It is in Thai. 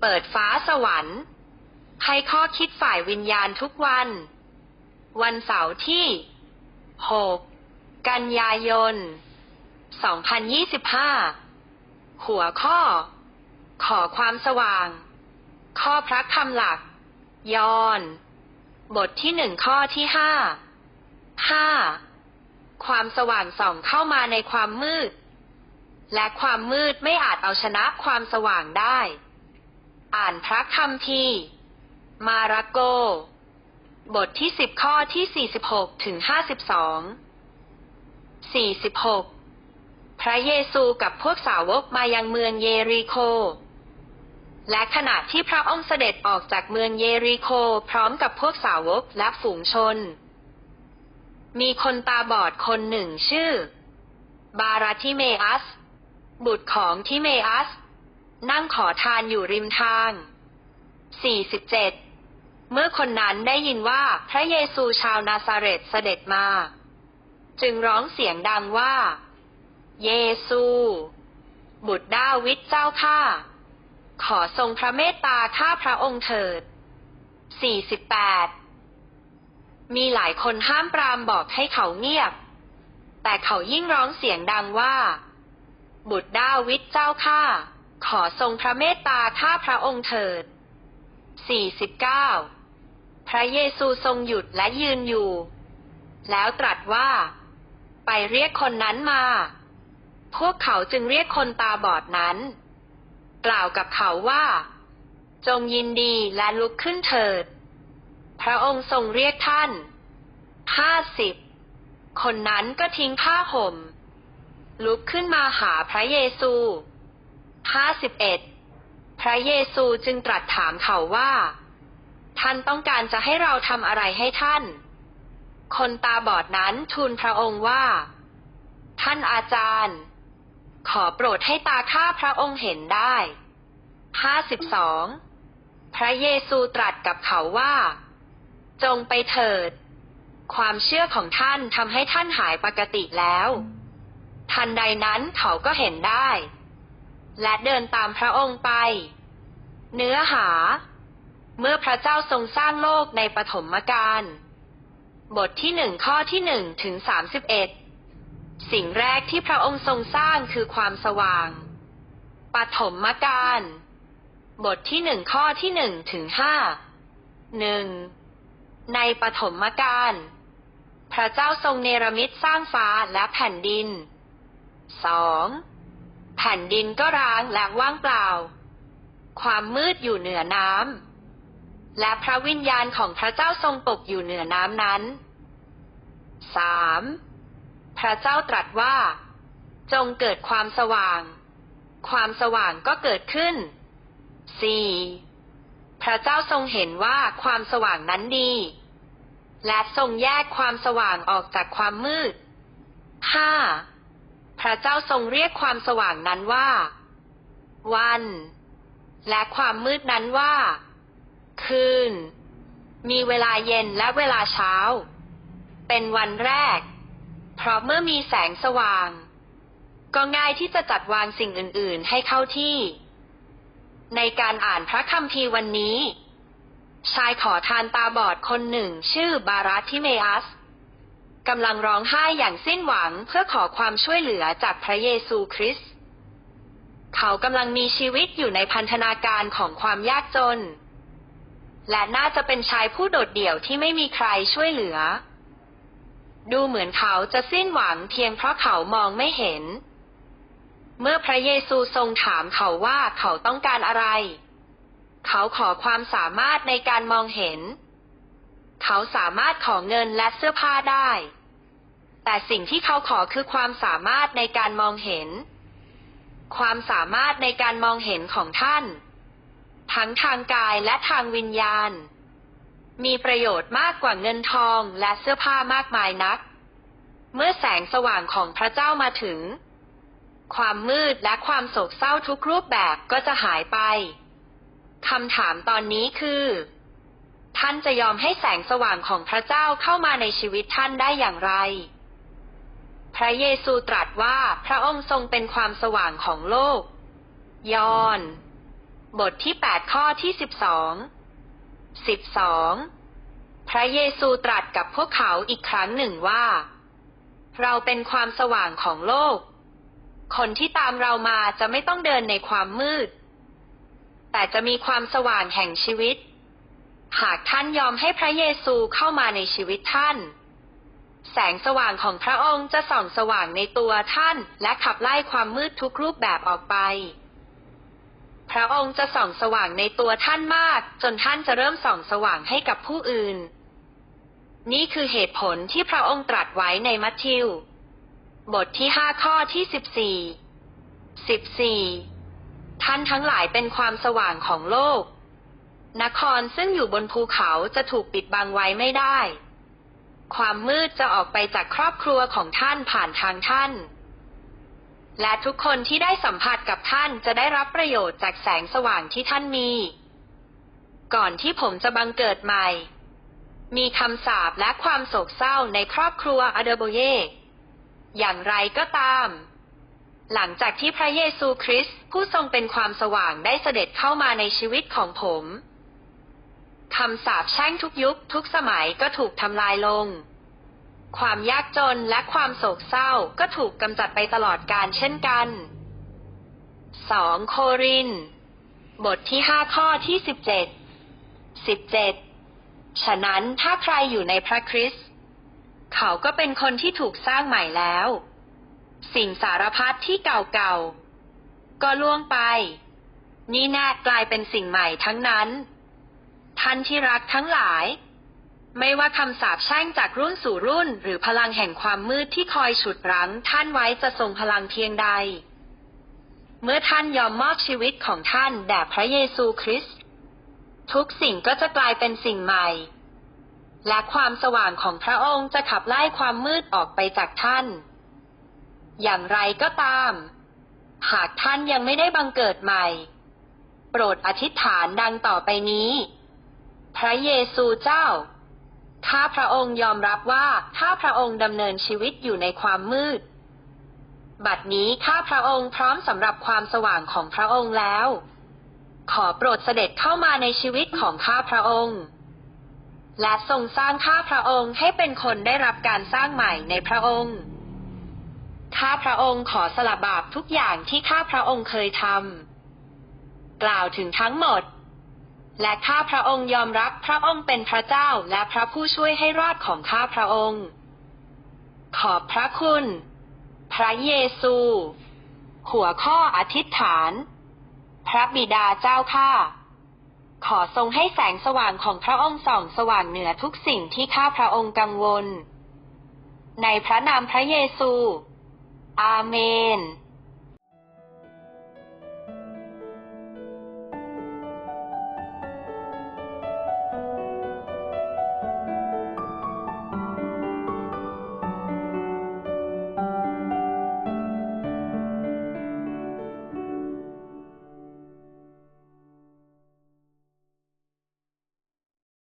เปิดฟ้าสวรรค์ ให้ข้อคิดฝ่ายวิญญาณทุกวัน วันเสาร์ที่ 6 กันยายน 2025 หัวข้อ ขอความสว่าง ข้อพระคำหลัก ยอน บทที่หนึ่งข้อที่ห้า ห้า ความสว่างส่องเข้ามาในความมืดและความมืดไม่อาจเอาชนะความสว่างได้ อ่านพระคัมภีร์มาระโก บทที่สิบข้อที่สี่สิบหกถึงห้าสิบสองสี่สิบหกพระเยซูกับพวกสาวกมายังเมืองเยริโค และขณะที่พระองค์เสด็จออกจากเมืองเยริโคพร้อมกับพวกสาวกและฝูงชน มีคนตาบอดคนหนึ่งชื่อ บาราทิเมอัส บุตรของทิเมอัส นั่งขอทานอยู่ริมทาง 47 เมื่อคนนั้นได้ยินว่าพระเยซูชาวนาซาเรตเสด็จมา จึงร้องเสียงดังว่า เยซู บุตรดาวิดเจ้าข้า ขอทรงพระเมตตาข้าพระองค์เถิด 48 มีหลายคนห้ามปรามบอกให้เขาเงียบ แต่เขายิ่งร้องเสียงดังว่า บุตรดาวิดเจ้าข้า ขอทรงพระเมตตาข้าพระองค์เถิด 49 พระเยซูทรงหยุดและยืนอยู่ แล้วตรัสว่า ไปเรียกคนนั้นมา พวกเขาจึงเรียกคนตาบอดนั้น กล่าวกับเขาว่า จงยินดีและลุกขึ้นเถิด พระองค์ทรงเรียกท่าน ห้าสิบ คนนั้นก็ทิ้งผ้าห่ม ลุกขึ้นมาหาพระเยซู ห้าสิบเอ็ดพระเยซูจึงตรัสถามเขาว่า ท่านต้องการจะให้เราทำอะไรให้ท่าน คนตาบอดนั้นทูลพระองค์ว่า ท่านอาจารย์ ขอโปรดให้ตาข้าพระองค์เห็นได้ห้าสิบสองพระเยซูตรัสกับเขาว่า จงไปเถิด ความเชื่อของท่านทำให้ท่านหายปกติแล้ว ทันใดนั้นเขาก็เห็นได้ และเดินตามพระองค์ไป เนื้อหา เมื่อพระเจ้าทรงสร้างโลกในปฐมกาลบทที่หนึ่งข้อที่หนึ่งถึงสามสิบเอ็ดสิ่งแรกที่พระองค์ทรงสร้างคือความสว่าง ปฐมกาลบทที่หนึ่งข้อที่หนึ่งถึงห้าหนึ่งในปฐมกาลพระเจ้าทรงเนรมิตสร้างฟ้าและแผ่นดินสอง แผ่นดินก็ร้างและว่างเปล่า ความมืดอยู่เหนือน้ำ และพระวิญญาณของพระเจ้าทรงปกอยู่เหนือน้ำนั้นสามพระเจ้าตรัสว่า จงเกิดความสว่าง ความสว่างก็เกิดขึ้นสี่พระเจ้าทรงเห็นว่าความสว่างนั้นดี และทรงแยกความสว่างออกจากความมืดห้า พระเจ้าทรงเรียกความสว่างนั้นว่า วัน และความมืดนั้นว่า คืน มีเวลาเย็นและเวลาเช้า เป็นวันแรก เพราะเมื่อมีแสงสว่าง ก็ง่ายที่จะจัดวางสิ่งอื่น ๆ ให้เข้าที่ ในการอ่านพระคัมภีร์วันนี้ ชายขอทานตาบอดคนหนึ่งชื่อบารัตทิเมอัส กำลังร้องไห้อย่างสิ้นหวังเพื่อขอความช่วยเหลือจากพระเยซูคริสต์ เขากำลังมีชีวิตอยู่ในพันธนาการของความยากจน และน่าจะเป็นชายผู้โดดเดี่ยวที่ไม่มีใครช่วยเหลือ ดูเหมือนเขาจะสิ้นหวังเพียงเพราะเขามองไม่เห็น เมื่อพระเยซูทรงถามเขาว่าเขาต้องการอะไร เขาขอความสามารถในการมองเห็น เขาสามารถขอเงินและเสื้อผ้าได้ แต่สิ่งที่เขาขอคือความสามารถในการมองเห็น ความสามารถในการมองเห็นของท่าน ทั้งทางกายและทางวิญญาณ มีประโยชน์มากกว่าเงินทองและเสื้อผ้ามากมายนัก เมื่อแสงสว่างของพระเจ้ามาถึง ความมืดและความโศกเศร้าทุกรูปแบบก็จะหายไปคำถามตอนนี้คือ ท่านจะยอมให้แสงสว่างของพระเจ้าเข้ามาในชีวิตท่านได้อย่างไร พระเยซูตรัสว่าพระองค์ทรงเป็นความสว่างของโลก ยอห์นบทที่แปดข้อที่สิบสองสิบสองพระเยซูตรัสกับพวกเขาอีกครั้งหนึ่งว่า เราเป็นความสว่างของโลก คนที่ตามเรามาจะไม่ต้องเดินในความมืด แต่จะมีความสว่างแห่งชีวิต หากท่านยอมให้พระเยซูเข้ามาในชีวิตท่าน แสงสว่างของพระองค์จะส่องสว่างในตัวท่าน และขับไล่ความมืดทุกรูปแบบออกไป พระองค์จะส่องสว่างในตัวท่านมาก จนท่านจะเริ่มส่องสว่างให้กับผู้อื่น นี่คือเหตุผลที่พระองค์ตรัสไว้ในมัทธิว บทที่ห้าข้อที่สิบสี่สิบสี่ท่านทั้งหลายเป็นความสว่างของโลก นครซึ่งอยู่บนภูเขาจะถูกปิดบังไว้ไม่ได้ ความมืดจะออกไปจากครอบครัวของท่านผ่านทางท่าน และทุกคนที่ได้สัมผัสกับท่านจะได้รับประโยชน์จากแสงสว่างที่ท่านมี ก่อนที่ผมจะบังเกิดใหม่ มีคำสาปและความโศกเศร้าในครอบครัวอเดโบเย อย่างไรก็ตามหลังจากที่พระเยซูคริสต์ผู้ทรงเป็นความสว่างได้เสด็จเข้ามาในชีวิตของผม คำสาปแช่งทุกยุคทุกสมัยก็ถูกทำลายลง ความยากจนและความโศกเศร้าก็ถูกกำจัดไปตลอดกาลเช่นกันสองโคริน บทที่ห้าข้อที่สิบเจ็ดสิบเจ็ดฉะนั้นถ้าใครอยู่ในพระคริสต์เขาก็เป็นคนที่ถูกสร้างใหม่แล้ว สิ่งสารพัดที่เก่าๆ ก็ล่วงไป นี่แน่กลายเป็นสิ่งใหม่ทั้งนั้น ท่านที่รักทั้งหลาย ไม่ว่าคำสาปแช่งจากรุ่นสู่รุ่น หรือพลังแห่งความมืดที่คอยฉุดรั้ง ท่านไว้จะทรงพลังเพียงใด เมื่อท่านยอมมอบชีวิตของท่านแด่พระเยซูคริสต์ทุกสิ่งก็จะกลายเป็นสิ่งใหม่ และความสว่างของพระองค์จะขับไล่ความมืดออกไปจากท่าน อย่างไรก็ตาม หากท่านยังไม่ได้บังเกิดใหม่ โปรดอธิษฐานดังต่อไปนี้ พระเยซูเจ้าข้าพระองค์ยอมรับว่าข้าพระองค์ดำเนินชีวิตอยู่ในความมืด บัดนี้ข้าพระองค์พร้อมสำหรับความสว่างของพระองค์แล้ว ขอโปรดเสด็จเข้ามาในชีวิตของข้าพระองค์ และทรงสร้างข้าพระองค์ให้เป็นคนได้รับการสร้างใหม่ในพระองค์ข้าพระองค์ขอสละบาปทุกอย่างที่ข้าพระองค์เคยทำกล่าวถึงทั้งหมด และข้าพระองค์ยอมรับพระองค์เป็นพระเจ้าและพระผู้ช่วยให้รอดของข้าพระองค์ ขอบพระคุณ พระเยซู หัวข้ออธิษฐาน พระบิดาเจ้าข้าขอทรงให้แสงสว่างของพระองค์ส่องสว่างเหนือทุกสิ่งที่ข้าพระองค์กังวล ในพระนามพระเยซู อาเมน